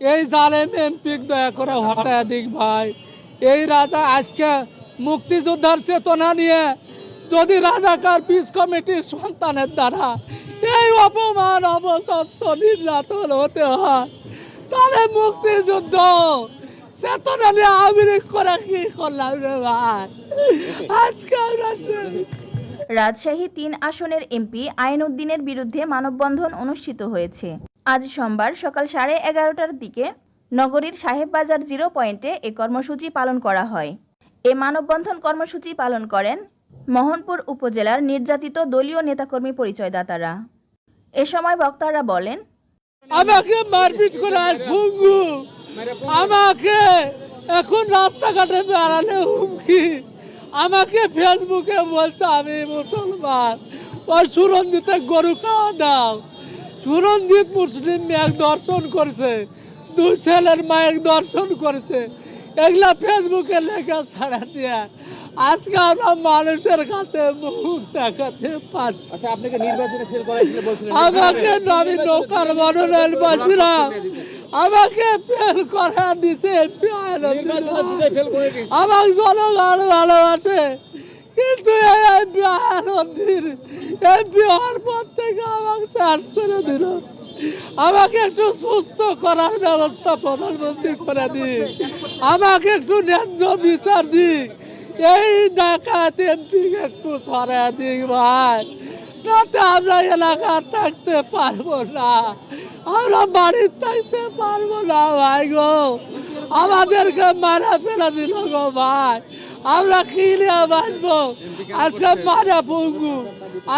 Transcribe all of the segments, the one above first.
এই জালেম এমপি দয়া করে হটায় দিক ভাই। এই রাজা আজকে মুক্তিযোদ্ধার চেতনা নিয়ে যদি রাজাকার পিস কমিটির সন্তানের দ্বারা এই অপমান অবস্থা নির্যাতন হতে হয়, তাহলে মুক্তিযুদ্ধ চেতনা নিয়ে আবির করে কি করলাম রে ভাই? আজকে আমরা রাজশাহী তিন আসনের এমপি আইনউদ্দিনের বিরুদ্ধে মানববন্ধন অনুষ্ঠিত হয়েছে। আজ সোমবার সকাল সাড়ে এগারোটার দিকে নগরীর সাহেববাজার জিরো পয়েন্টে এ কর্মসূচি পালন করা হয়। এ মানববন্ধন কর্মসূচি পালন করেন মোহনপুর উপজেলার নির্যাতিত দলীয় নেতাকর্মী পরিচয়দাতারা। এ সময় বক্তারা বলেন, আমাকে মারপিট করে আমাকে এখন রাস্তাঘাটে বেড়ালে হুমকি। আমাকে ফেসবুকে বলছে আমি মুসলমান। গরু খাওয়া দাও। সুরঞ্জিত মুসলিম মেয়েক দর্শন করেছে দুই ছেলের মায়ের দর্শন করেছে। এগুলা ফেসবুকে লেখা ছাড়া দিয়ে আজকে আমরা মানুষের কাছে মুখ দেখাতে পারছি। আচ্ছা আপনাকে নির্বাচনে ফেল করাইছিল বলছিলেন। আমাকে আমি নৌকার মনোনয়ন পাচ্ছিলাম আমাকে ফেল করা দিছে। আমার জনগণ ভালোবাসে। কিন্তু এই এমপি পর থেকে আমাকে চাষ করে দিল। আমাকে একটু সুস্থ করার ব্যবস্থা প্রধানমন্ত্রী করে দিক আমাকে একটু ন্যায্য বিচার দিক এই ডাকাত এমপি একটু সরা দিক ভাই। নাতে আমরা এলাকা থাকতে পারব না। আমরা বাড়ির থাকতে পারব না ভাই গো। আমাদেরকে মারা ফেলে দিল গো ভাই। আমরা কি নিয়ে বাঁচবো আজকে মারা পঙ্গু।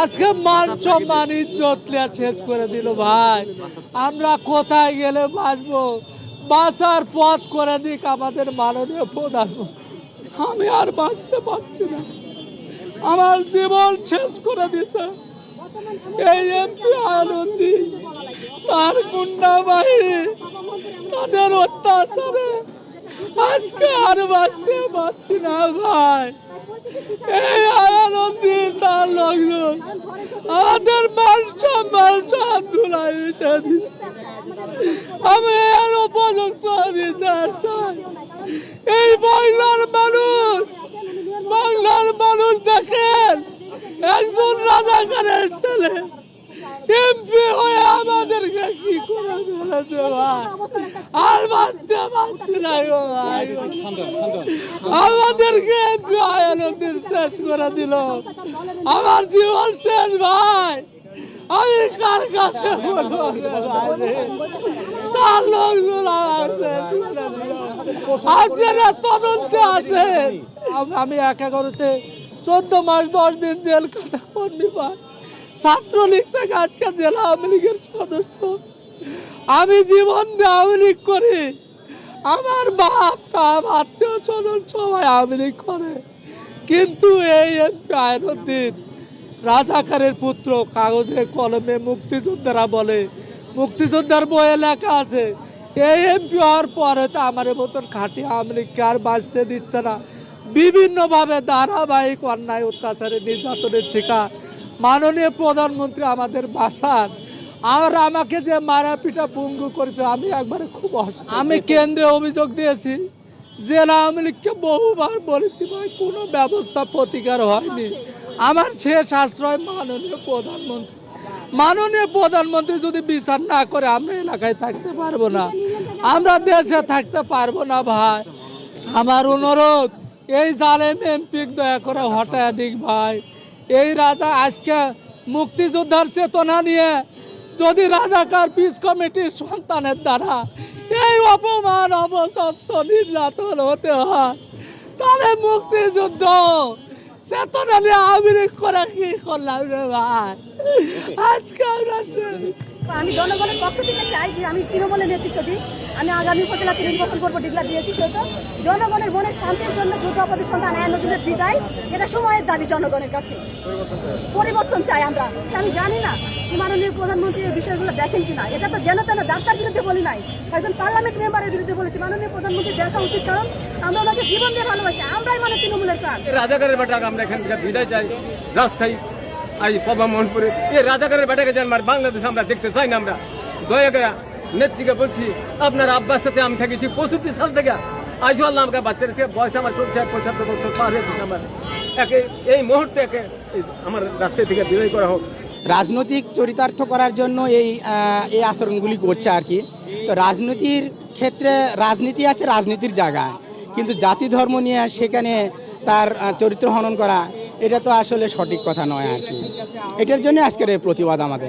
আজকে মান সম্মান ইজ্জত শেষ করে দিল ভাই। আমরা কোথায় গেলে বাঁচবো? বাঁচার পথ করে দিক আমাদের মাননীয় প্রধানমন্ত্রী। আমি আর বাঁচতে পারছি না। আমার জীবন শেষ করে দিছে। এই এমপি আনন্দি তার গুন্ডা বাহিনী, তাদের অত্যাচারে আজকে আর বাঁচতে পারছি না ভাই। এই আনন্দি তার লোকজন আমাদের মান সম্মান সব ধুলাই মিশে দিচ্ছে আমি এর উপযুক্ত বিচার চাই। এই বাংলার মানুষ বাংলার মানুষ দেখেন, একজন রাজাকারের ছেলে, এমপি হয়ে আমাদেরকে কি করে ফেলেছে ভাই? আর বাঁচতে পারছি না গো আমাদেরকে আয়ালদের শেষ করে দিল। আমার জীবন শেষ ভাই। আমি কার কাছে বলব? তার লোকজন আমার শেষ করে দিল। আপনারা তদন্তে আছেন আমি এক এগারোতে চোদ্দ মাস দশ দিন জেল কাটা কর্মী পাই ছাত্রলীগ থেকে আজকে জেলা আওয়ামী লীগের সদস্য। আমি জীবন আওয়ামী করি, আমার বাপ আত্মীয় স্বজন সবাই আওয়ামী করে। কিন্তু এই এমপি আয়নুদ্দিন রাজাকারের পুত্র, কাগজে, কলমে মুক্তিযোদ্ধারা বলে, মুক্তিযোদ্ধার বইয়ে লেখা আছে, এই এমপি হওয়ার পরে তো আমার মতন খাঁটি আওয়ামী আর বাঁচতে দিচ্ছে না। বিভিন্নভাবে ধারাবাহিক অন্যায় অত্যাচারে নির্যাতনের শিকার। মাননীয় প্রধানমন্ত্রী আমাদের বাঁচান। আর আমাকে যে মারা পিটা পঙ্গু করেছে, আমি একবারে খুব আমি কেন্দ্রে অভিযোগ দিয়েছি, জেলা আওয়ামী লীগকে বহুবার বলেছি ভাই, কোনো ব্যবস্থা প্রতিকার হয়নি। আমার শেষ আশ্রয় মাননীয় প্রধানমন্ত্রী। মাননীয় প্রধানমন্ত্রী যদি বিচার না করে, আমরা এলাকায় থাকতে পারব না। আমরা দেশে থাকতে পারব না ভাই। আমার অনুরোধ, এই জালেম এমপি দয়া করে হটায় দিক ভাই। এই রাজা আজকে মুক্তিযোদ্ধার চেতনা নিয়ে যদি রাজাকার পিস কমিটির সন্তানের দ্বারা এই অপমান অবস্থা নির্যাতন হতে হয়, তাহলে মুক্তিযুদ্ধ চেতনা নিয়ে করে কি করলাম রে ভাই? আজকে আমরা আমি জনগণের পক্ষ থেকে চাই যে আমি তৃণমূলের নেতৃত্ব দিই। আমি আগামী উপজেলা নির্বাচন করব ডিক্লার দিয়েছি সেটা জনগণের মনের শান্তির জন্য যুদ্ধ অপদের সন্তান আইন নদীদের বিদায়। এটা সময়ের দাবি জনগণের কাছে। পরিবর্তন চাই আমরা। আমি জানি না কি মাননীয় এই বিষয়গুলো দেখেন কিনা। এটা তো যেন তেন যাত্রার বিরুদ্ধে বলি নাই। একজন পার্লামেন্ট মেম্বারের বিরুদ্ধে বলেছি। মাননীয় প্রধানমন্ত্রী দেখা উচিত, কারণ আমরা ওনাকে জীবন দিয়ে ভালোবাসি। আমরাই মানে তৃণমূলের প্রাণ। রাজাকারের বেটাকে আমরা এখান থেকে বিদায় চাই। রাজশাহী আজ পবা মোহনপুরে এই রাজাকারের বেটাকে যেন আমার বাংলাদেশ আমরা দেখতে চাই না আমরা। দয়া করে নেত্রীকে বলছি, আপনার আব্বার সাথে আমি থেকেছি পঁয়ষট্টি সাল থেকে। আজও আল্লাহ আমাকে বাচ্চা রেখেছে, বয়স আমার চলছে পঁচাত্তর বছর পার হয়েছে আমার। একে এই মুহূর্তে একে আমার রাস্তা থেকে বিদায় করা হোক। রাজনৈতিক চরিতার্থ করার জন্য এই এই আচরণগুলি করছে আর কি। তো রাজনীতির ক্ষেত্রে রাজনীতি আছে, রাজনীতির জায়গায়। কিন্তু জাতি ধর্ম নিয়ে সেখানে তার চরিত্র হনন করা এটা তো আসলে সঠিক কথা নয় আর কি। এটার জন্য আজকের এই প্রতিবাদ আমাদের।